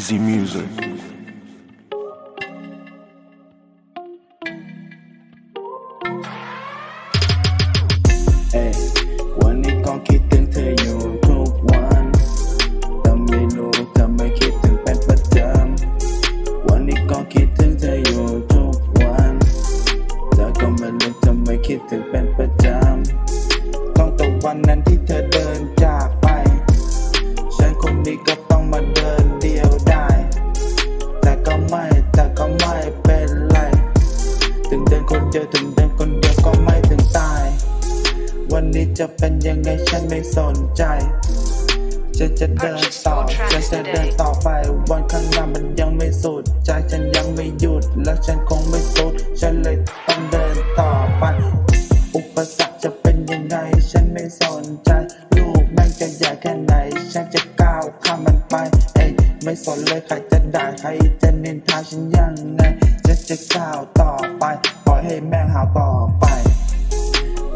Easy music. เอ้ยวันนี้ก็คิดถึงเธออยู่ทุกวันแต่ไม่รู้ทำไมคิดถึงเป็นประจำวันนี้ก็คิดถึงเธออยู่ทุกวันแต่ก็ไม่รู้ทำไมคิดถึงเป็นประจำต้องแต่วันนั้นที่เธอ เดินคนเดียวถึงเดินคนเดียวก็ไม่ถึงตาย วันนี้จะเป็นยังไงฉันไม่สนใจฉันจะเดินต่อฉันจะเดินต่อไป วันข้างหน้ามันยังไม่สุด ใจฉันยังไม่หยุด และฉันคงไม่สุด ฉันเลยต้องเดินต่อไป อุปสรรคจะเป็นยังไง ฉันไม่สนใจลูกแม่งจะใหญ่แค่ไหน ฉันจะก้าวข้ามมันไป เอ้ยไม่สนเลยใครจะด่าใครจะนินทาฉันยังไงฉันจะก้าวต่อไปปล่ อยให้แม่งหาวต่อไป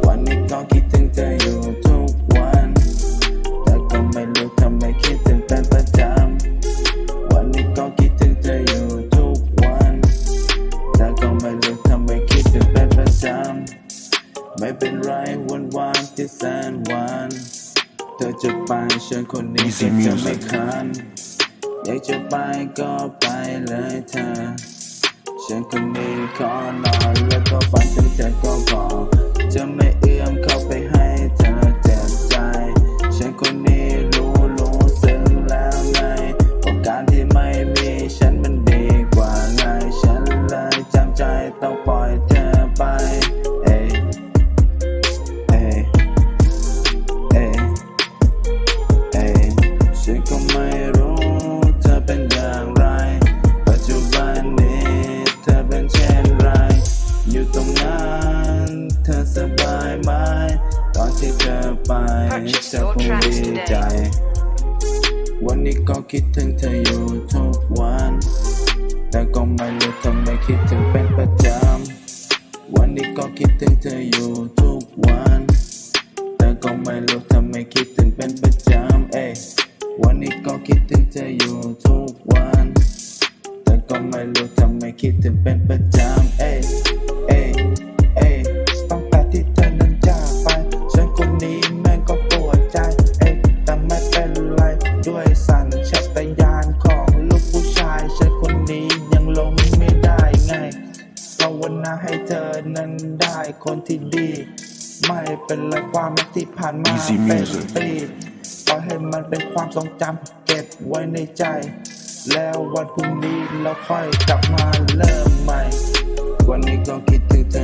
วันนี้ก็คิดถึงเธออยู่ทุกวัน แต่ก็ไม่รู้ทำไมคิดถึงเป็นประจำวันนี้ก็คิดถึงเธออยู่ทุกวัน แต่ก็ไม่รู้ทำไมคิดถึงเป็นประจำไม่เป็นไรวันวานที่แสนหวานเธอจะไปฉันคนนี้ Easy ก็จะ music ไม่คันอยากจะไปก็ไปเลยเธอฉันคนนี้ขอน ที่เธอไป Purchase เธอ your คง tracks ดีใจ today. วันนี้ก็คิดถึงเธออยู่ทุกวัน แต่ก็ไม่รู้ทำไมคิดถึงเป็นประจำ วันนี้ก็คิดถึงเธออยู่ทุกวัน แต่ก็ไม่รู้ทำไมคิดถึงเป็นประจำเอ้ยวันนี้ก็คิดถึงเธออยู่ทุกวัน แต่ก็ไม่รู้ทำไมคิดถึงเป็น ญาณของลูกผู้ชายฉันคนนี้ยังลงไม่ได้ไงภาวนาให้เธอนั้นได้คนที่ดี ไม่เป็นไรความรักที่ผ่านมา Easy เป็น music ปีปล่อยให้มันเป็นความทรงจำเก็บไว้ในใจ แล้ววันพรุ่งนี้เราค่อยกลับมาเริ่มใหม่ วันนี้ก็คิดถึงเธอ